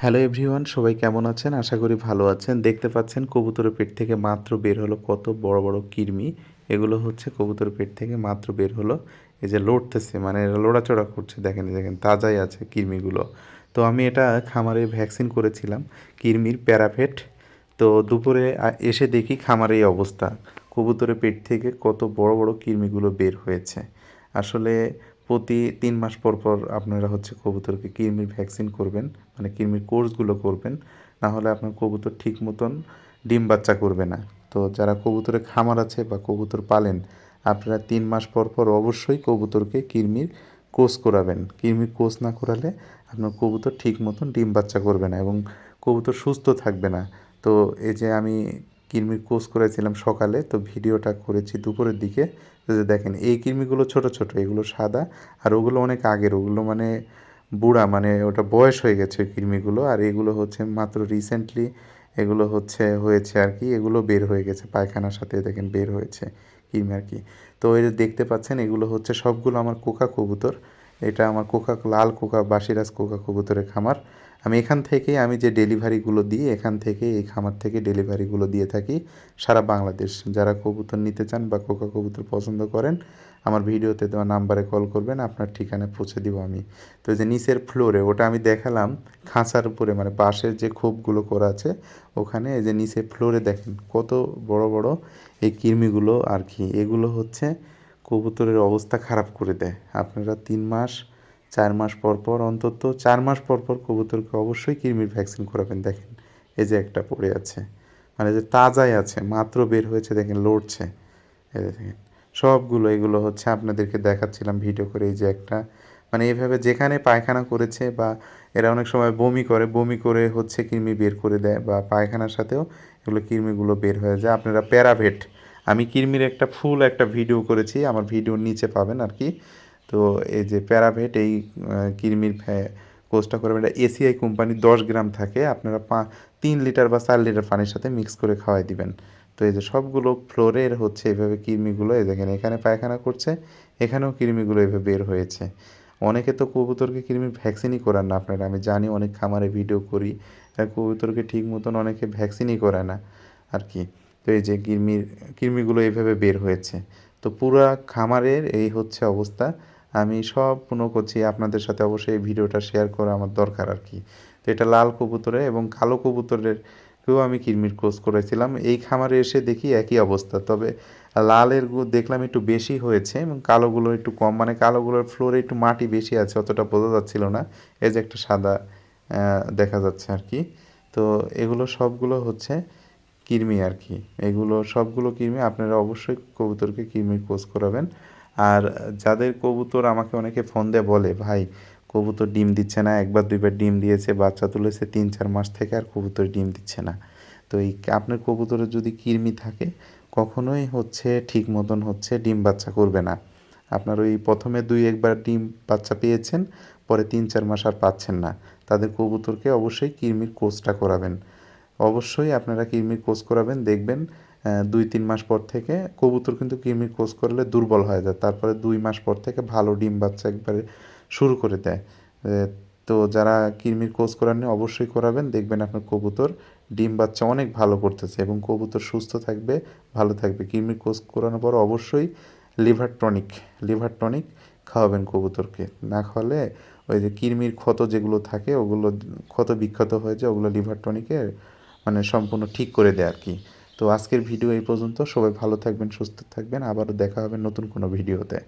Hello everyone, সবাই কেমন আছেন? আশা করি ভালো আছেন। দেখতে পাচ্ছেন কবুতরের পেট থেকে মাত্র বের হলো কত বড় বড় কৃমি। এগুলো হচ্ছে কবুতরের পেট থেকে মাত্র বের হলো। এই যে লড়তেছে মানে লড়াচড়া করছে। দেখেন দেখেন, তাজাই আছে কৃমিগুলো। তো আমি এটা খামারে ভ্যাকসিন করেছিলাম, কৃমির প্যারাফেট। তো দুপুরে এসে দেখি খামারে এই অবস্থা। কবুতরের পেট থেকে কত বড় বড় কৃমিগুলো বের হয়েছে। আসলে প্রতি তিন মাস পর পর আপনারা হচ্ছে কবুতরকে কৃমির ভ্যাকসিন করবেন মানে কৃমির কোর্সগুলো করবেন না হলে আপনার কবুতর ঠিক মতন ডিম বাচ্চা করবে না। তো যারা কবুতরের খামার আছে বা কবুতর পালেন, আপনারা তিন মাস পর পর অবশ্যই কবুতরকে কৃমির কোর্স করাবেন। কৃমির কোর্স না করালে আপনার কবুতর ঠিক মতন ডিম বাচ্চা করবে না এবং কবুতর সুস্থ থাকবে না। তো এই যে আমি কৃমির কোর্স করেছিলাম সকালে, তো ভিডিওটা করেছি দুপুরের দিকে। যে দেখেন, এই কৃমিগুলো ছোট ছোট, এগুলো সাদা আর ওগুলো অনেক আগের, ওগুলো মানে বুড়া মানে ওটা বয়স হয়ে গেছে ওই কৃমিগুলো। আর এগুলো হচ্ছে মাত্র রিসেন্টলি এগুলো হচ্ছে হয়েছে আর কি, এগুলো বের হয়ে গেছে, পায়খানার সাথে দেখেন বের হয়েছে কৃমি আর কি। তো এই দেখতে পাচ্ছেন, এগুলো হচ্ছে সবগুলো আমার কোকা কবুতর। এটা আমার কোকা, লাল কোকা, বাসিরাজ কোকা কবুতরের খামার। আমি এখান থেকেই আমি যে ডেলিভারিগুলো দিই, এখান থেকে এই খামার থেকে ডেলিভারিগুলো দিয়ে থাকি সারা বাংলাদেশ। যারা কবুতর নিতে চান বা কোকা কবুতর পছন্দ করেন, আমার ভিডিওতে দেওয়া নাম্বারে কল করবেন, আপনার ঠিকানায় পৌঁছে দিব আমি। তো যে নিচের ফ্লোরে, ওটা আমি দেখালাম, খাঁচার উপরে মানে বাঁশের যে খোপগুলো করা আছে, ওখানে এই যে নিচের ফ্লোরে দেখেন কত বড় বড় এই কৃমিগুলো আর কি। এগুলো হচ্ছে কবুতরের অবস্থা খারাপ করে দেয়। আপনারা তিন মাস, চার মাস পর পর অন্তত চার মাস পর পর কবুতরকে অবশ্যই কৃমির ভ্যাকসিন করাবেন। দেখেন, এই যে একটা পড়ে আছে। মানে যে তাজাই আছে, মাত্র বের হয়েছে, দেখেন লড়ছে। সবগুলো এগুলো হচ্ছে আপনাদেরকে দেখাচ্ছিলাম ভিডিও করে। এই যে একটা মানে এইভাবে যেখানে পায়খানা করেছে বা এরা অনেক সময় বমি করে বমি করে হচ্ছে কৃমি বের করে দেয় বা পায়খানার সাথেও এগুলো কৃমিগুলো বের হয়ে যায়। আপনারা প্যারাভেট আমি কৃমির একটা ফুল একটা ভিডিও করেছি, আমার ভিডিওর নিচে পাবেন আর কি। তো এই যে প্যারাভেট, এই ভ্যা- কোর্সটা করবেন এটা এসিআই কোম্পানি দশ গ্রাম থাকে, আপনারা পা, তিন লিটার বা চার লিটার পানির সাথে মিক্স করে খাওয়াই দিবেন। তো এই যে সবগুলো ফ্লোরের হচ্ছে এভাবে কৃমিগুলো এই দেখেন এখানে পায়খানা করছে, এখানেও কৃমিগুলো এভাবে বের হয়েছে। অনেকে তো কবুতরকে কৃমির ভ্যাকসিনই করান না আপনারা, আমি জানি অনেক খামারে ভিডিও করি কবুতরকে ঠিক মতন অনেকে ভ্যাকসিনই করে না আর কি। তো এই যে কৃমির কৃমিগুলো এইভাবে বের হয়েছে। তো পুরা খামারের এই হচ্ছে অবস্থা। আমি সব পুনঃ করছি, আপনাদের সাথে অবশ্যই এই ভিডিওটা শেয়ার করা আমার দরকার আর কি। তো এটা লাল কবুতরে এবং কালো কবুতরের কেউ আমি কৃমির কোর্স করেছিলাম। এই খামারে এসে দেখি একই অবস্থা। তবে লালের দেখলাম একটু বেশি হয়েছে এবং কালোগুলো একটু কম। মানে কালোগুলোর ফ্লোরে একটু মাটি বেশি আছে, অতটা বোঝা যাচ্ছিল না। এই যে একটা সাদা দেখা যাচ্ছে আর কি। তো এগুলো সবগুলো হচ্ছে কৃমি আর কি। এগুলো সবগুলো কৃমি আপনারা অবশ্যই কবুতরকে কৃমির কোর্স করাবেন। আর যাদের কবুতর আমাকে অনেকে ফোন দিয়ে বলে, ভাই, কবুতর ডিম দিচ্ছে না, একবার দুইবার ডিম দিয়েছে, বাচ্চা তুলেছে, তিন, চার মাস থেকে আর কবুতর ডিম দিচ্ছে না। তো এই আপনার কবুতরের যদি কৃমি থাকে, কখনোই হচ্ছে ঠিক মতন হচ্ছে ডিম বাচ্চা করবে না। আপনার ওই প্রথমে দুই, একবার ডিম বাচ্চা পেয়েছেন, পরে তিন, চার মাস আর পাচ্ছেন না। তাদের কবুতরকে অবশ্যই কৃমির কোর্সটা করাবেন। অবশ্যই আপনারা কৃমির কোর্স করাবেন, দেখবেন দুই, তিন মাস পর থেকে কবুতর কিন্তু কৃমির কোর্স করলে দুর্বল হয়ে যায়। তারপরে দুই মাস পর থেকে ভালো ডিম বাচ্চা একবারে শুরু করে দেয়। তো যারা কৃমির কোর্স করাননি অবশ্যই করাবেন। দেখবেন আপনার কবুতর ডিম বাচ্চা অনেক ভালো করতেছে এবং কবুতর সুস্থ থাকবে, ভালো থাকবে। কৃমির কোর্স করানোর পর অবশ্যই লিভার টনিক লিভার টনিক খাওয়াবেন কবুতরকে। না খাওয়ালে ওই যে কৃমির ক্ষত যেগুলো থাকে, ওগুলো ক্ষত বিক্ষত হয়ে যায়, ওগুলো লিভার টনিকে মানে সম্পূর্ণ ঠিক করে দেয় আর কি তো আজকের ভিডিও এই পর্যন্ত। সবাই ভালো থাকবেন, সুস্থ থাকবেন। আবারও দেখা হবে নতুন কোনো ভিডিওতে।